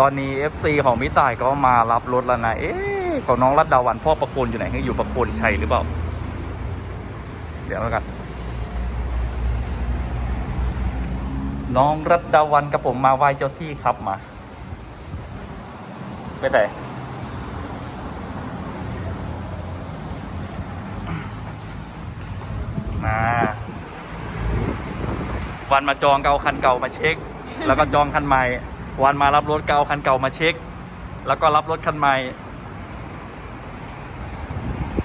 ตอนนี้ FC ของพี่ต่ายก็มารับรถแล้วนะ เอ๊ะของน้องรัตดาวันพ่อประโคนอยู่ไหนอยู่ประโคนชัยหรือเปล่า เดี๋ยวแล้วกัน น้องรัตดาวันกับผมมาไหว้เจ้าที่ครับมา ไปไหนมาวันมาจองเกเอาคันเก่ามาเช็ค แล้วก็จองคันใหม่ วันมารับรถเกเอาคันเก่ามาเช็ค แล้วก็รับรถคันใหม่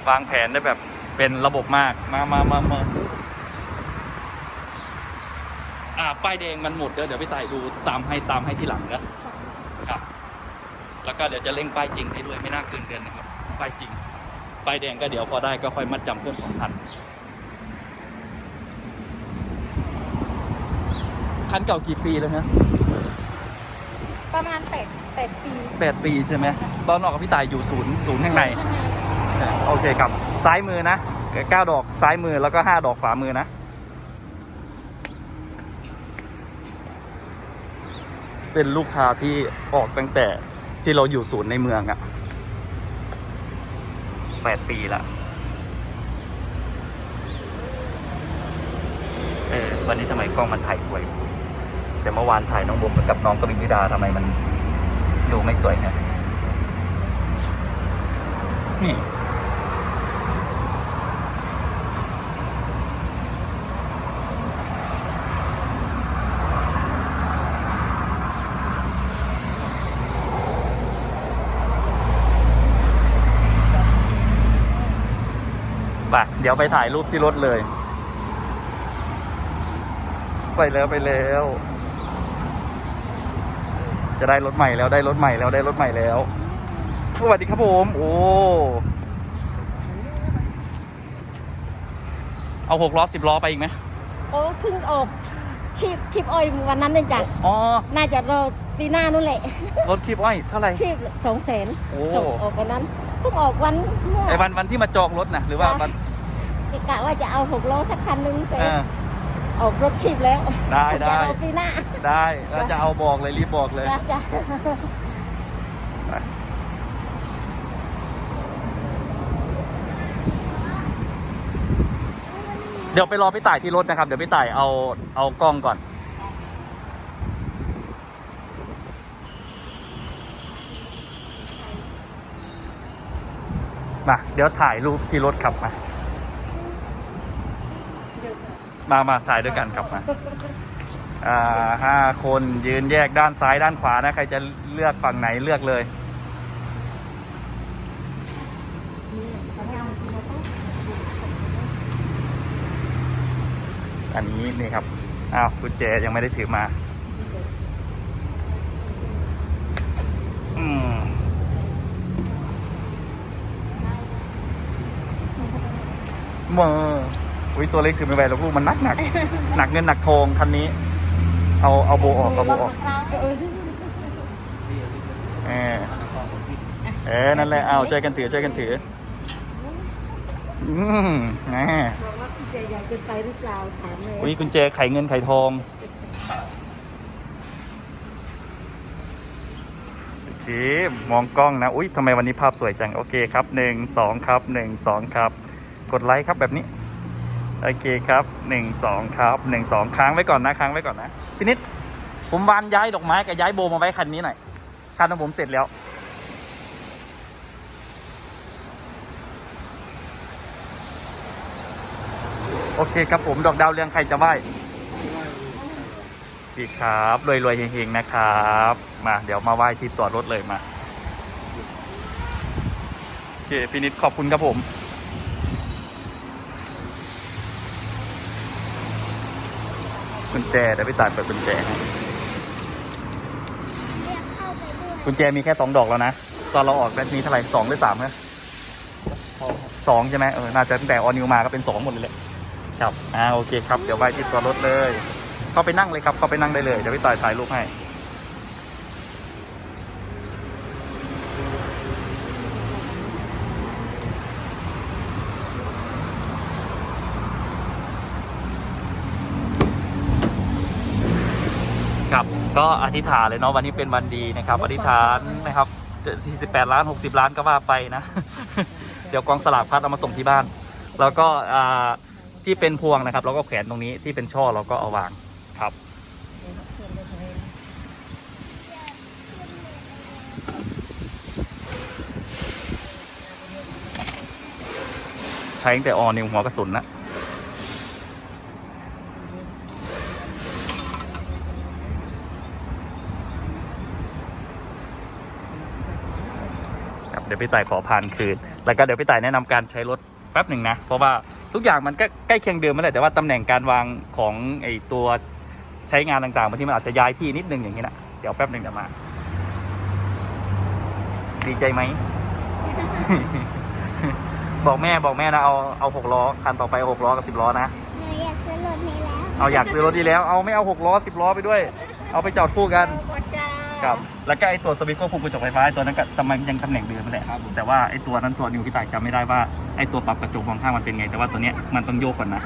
วางแผนได้แบบเป็นระบบมากมามามามาอ่าป้ายแดงมันหมดเดี๋ยวเดี๋ยวพี่ต่ายดูตามให้ตามให้ที่หลังนะครับ แล้วก็เดี๋ยวจะเร่งป้ายจริงให้ด้วยไม่น่าเกินเดือนนะครับ ป้ายจริง ป้ายแดงก็เดี๋ยวพอได้ก็ค่อยมัดจำเพิ่มสองพันคันเก่ากี่ปีแล้วฮะ ประมาณแปดแปดปีแปดปีใช่ไหมตอนออกกับพี่ต่ายอยู่ศูนย์ศูนย์ข้างในโอเคครับ ซ้ายมือนะเก้าดอกซ้ายมือแล้วก็ห้าดอกขวามือนะ เป็นลูกค้าที่ออกตั้งแต่ที่เราอยู่ศูนย์ในเมืองอะแปดปีละเออวันนี้ทำไมกล้องมันถ่ายสวย แต่เมื่อวานถ่ายน้องบุ๋มกับน้องกบินธิดาทำไมมันดูไม่สวยเนี่ยนี่ไปเดี๋ยวไปถ่ายรูปที่รถเลย ไปแล้วไปแล้ว จะได้รถใหม่แล้วได้รถใหม่แล้วได้รถใหม่แล้วสวัสดีครับผม โอ้ เอาหกล้อสิบล้อไปอีกไหมโอ้เพิ่งออกคลิปคลิปอ้อยวันนั้นเองจ้ะอ๋อ น่าจะรอปีหน้านู่นแหละรถคลิปอ้อยเท่าไหร่คลิปสองแสนโอ้ส่งออกวันนั้นเพิ่งออกวันเมื่อไอ้วันวันที่มาจองรถนะหรือว่าวันกะว่าจะเอาหกล้อสักคันหนึงแต่เออออกรถคลิปแล้วได้ได้จะรอปีหน้าได้แล้วจะเอาบอกเลยรีบบอกเลยจ้ะจ้ะไปเดี๋ยวไปรอพี่ต่ายที่รถนะครับ เดี๋ยวพี่ต่ายเอาเอากล้องก่อน มา เดี๋ยวถ่ายรูปที่รถขับมา มามาถ่ายด้วยกันขับมาอ่าห้าคนยืนแยกด้านซ้ายด้านขวานะ ใครจะเลือกฝั่งไหนเลือกเลยอันนี้นี่ครับ อ้าวกุญแจยังไม่ได้ถือมา อืมมือ อุ้ยตัวเล็กถือไม่ไหวแล้วลูกมันหนักหนักหนักเงินหนักทองคันนี้ เอาเอาโบออกเอาโบออกเออเออเออนั่นแหละเอาช่วยกันถือช่วยกันถืออืมแหมบอกว่าพี่เจอยากจะไปหรือเปล่าถามเลยอุ้ยกุญแจไขเงินไขทองโอเคมองกล้องนะ อุ้ยทำไมวันนี้ภาพสวยจัง โอเคครับหนึ่งสองครับหนึ่งสองครับ กดไลค์ครับแบบนี้ โอเคครับหนึ่งสองครับหนึ่งสองค้างไว้ก่อนนะค้างไว้ก่อนนะพี่นิดผมวานย้ายดอกไม้กับย้ายโบมาไว้คันนี้หน่อยคันของผมเสร็จแล้ว โอเคครับผมดอกดาวเรืองใครจะไหว้ดีครับรวยรวยๆเฮงๆนะครับ มาเดี๋ยวมาไหว้ที่ตัวรถเลยมาโอเคพี่นิดขอบคุณครับผม กุญแจเดี๋ยวพี่ตายเปิดกุญแจให้กุญแจมีแค่สองดอกแล้วนะ ตอนเราออกแบบนี้เท่าไหร่สองหรือสามนะสองใช่ไหมเออ น่าจะตั้งแต่ออนิวมาก็เป็นสองหมดเลยแหละครับ อ่า โอเคครับ เดี๋ยวไปที่ตัวรถเลย เข้าไปนั่งเลยครับ เข้าไปนั่งได้เลย เดี๋ยวพี่ต่ายถ่ายรูปให้ ครับ ก็อธิษฐานเลยเนาะวันนี้เป็นวันดีนะครับ อธิษฐานนะครับ 48 ล้าน 60 ล้านก็ว่าไปนะ เดี๋ยวกองสลากพัดเอามาส่งที่บ้าน แล้วก็อ่าที่เป็นพวงนะครับ เราก็แขวนตรงนี้ที่เป็นช่อเราก็เอาวางครับใช้ตั้งแต่ออนิวหัวกระสุนนะ ครับเดี๋ยวพี่ต่ายขอผ่านคืน แล้วก็เดี๋ยวพี่ต่ายแนะนำการใช้รถแป๊บหนึ่งนะ เพราะว่าทุกอย่างมันก็ใกล้เคียงเดิมนั่นแหละแต่ว่าตำแหน่งการวางของไอตัวใช้งานต่างๆบางทีมันอาจจะย้ายที่นิดนึงอย่างนี้นะเดี๋ยวแป๊บหนึ่งเดี๋ยวมา ดีใจไหม บอกแม่บอกแม่นะเอาเอาหกล้อคันต่อไปหกล้อกับสิบล้อนะหนูอยากซื้อรถนี้แล้ว เอาอยากซื้อรถดีแล้ว เอาไม่เอาหกล้อสิบล้อไปด้วย เอาไปจอดคู่กันขอบจ้า ครับ แล้วก็ไอตัวสวิตช์ควบคุมกระจกไฟฟ้าไอ้ตัวนั้นก็ทำไมยังตำแหน่งเดิมนั่นแหละแต่ว่าไอตัวนั้นตัวนิวพี่ต่ายจำไม่ได้ว่าไอตัวปรับกระจกมองข้างมันเป็นไง แต่ว่าตัวเนี้ยมันต้องโยกก่อนนะ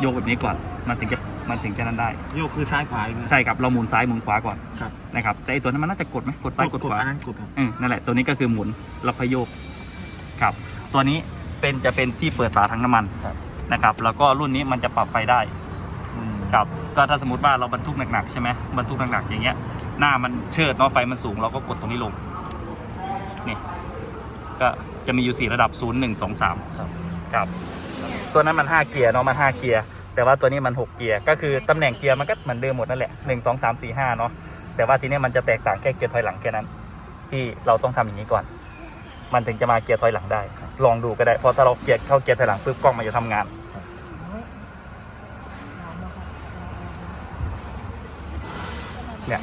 โยกแบบนี้ก่อน มันถึงจะมันถึงจะนั้นได้ โยกคือซ้ายขวาอีกนะใช่ครับ เราหมุนซ้ายหมุนขวาก่อนครับนะครับ แต่ไอตัวนั้นมันน่าจะกดไหมกดซ้ายกดขวา อันนั้นกดครับ อืมนั่นแหละ ตัวนี้ก็คือหมุนแล้วค่อยโยกครับ ตัวนี้เป็นจะเป็นที่เปิดฝาถังน้ำมันครับ นะครับ แล้วก็รุ่นนี้มันจะปรับไฟได้อืม ครับ ก็ถ้าสมมติว่าเราบรรทุกหนักๆใช่ไหมบรรทุกหนักๆอย่างเงี้ย หน้ามันเชิดเนาะไฟมันสูงเราก็กดตรงนี้ลง นี่ ก็จะมีอยู่สี่ระดับ0 1 2 3ครับครับ ตัวนั้นมัน 5 เกียร์เนาะมัน 5 เกียร์ แต่ว่าตัวนี้มัน 6 เกียร์ ก็คือตำแหน่งเกียร์มันก็เหมือนเดิมหมดนั่นแหละ1 2 3 4 5เนาะ แต่ว่าทีนี้มันจะแตกต่างแค่เกียร์ถอยหลังแค่นั้น ที่เราต้องทำอย่างนี้ก่อน มันถึงจะมาเกียร์ถอยหลังได้ ลองดูก็ได้ เพราะถ้าเราเกียร์เข้าเกียร์ถอยหลังปุ๊บกล้องมันจะทำงาน เนี่ย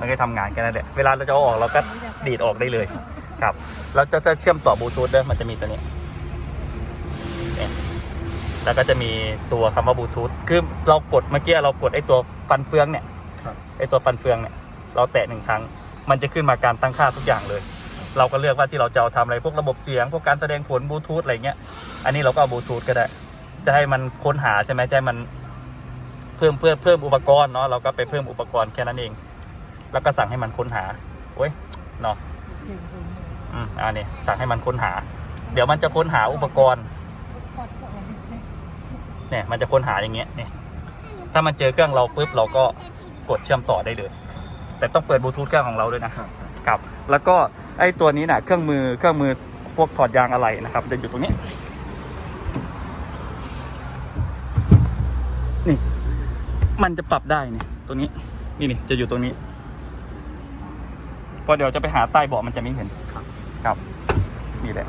มันก็ทำงานแค่นั้นแหละเวลาเราจะเอาออกเราก็ดีดออกได้เลยครับแล้วจะจะเชื่อมต่อบลูทูธด้วยมันจะมีตัวนี้เนี่ยแล้วก็จะมีตัวคำว่าบลูทูธคือเรากดเมื่อกี้เรากดไอ้ตัวฟันเฟืองเนี่ยครับไอ้ตัวฟันเฟืองเนี่ย เราแตะหนึ่งครั้ง มันจะขึ้นมาการตั้งค่าทุกอย่างเลย เราก็เลือกว่าที่เราจะเอาทำอะไรพวกระบบเสียง พวกการแสดงผลบลูทูธอะไรเงี้ย อันนี้เราก็เอาบลูทูธก็ได้ จะให้มันค้นหาใช่ไหมจะให้มัน เพิ่มเพิ่มเพิ่มอุปกรณ์เนาะเราก็ไปเพิ่มอุปกรณ์แค่นั้นเอง แล้วก็สั่งให้มันค้นหาโอ้ยเนาะอืมอันนี้สั่งให้มันค้นหา เดี๋ยวมันจะค้นหาอุปกรณ์เนี่ยมันจะค้นหาอย่างเงี้ยเนี่ยถ้ามันเจอเครื่องเราปุ๊บเราก็กดเชื่อมต่อได้เลย แต่ต้องเปิดบลูทูธเครื่องของเราด้วยนะครับครับแล้วก็ไอ้ตัวนี้น่ะเครื่องมือเครื่องมือพวกถอดยางอะไรนะครับจะอยู่ตรงนี้ นี่ มันจะปรับได้นี่ตัวนี้ นี่นี่จะอยู่ตรงนี้พอเดี๋ยวจะไปหาใต้เบาะมันจะไม่เห็นครับ ครับนี่แหละ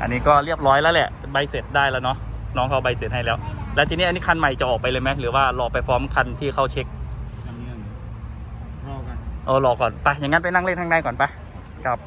อันนี้ก็เรียบร้อยแล้วแหละ ใบเสร็จได้แล้วเนาะน้องเขาใบเสร็จให้แล้ว แล้วทีนี้อันนี้คันใหม่จะออกไปเลยไหมหรือว่ารอไปพร้อมคันที่เข้าเช็คอันนี้รอกันเออรอก่อนไปอย่างนั้นไปนั่งเล่นข้างในก่อนไปครับ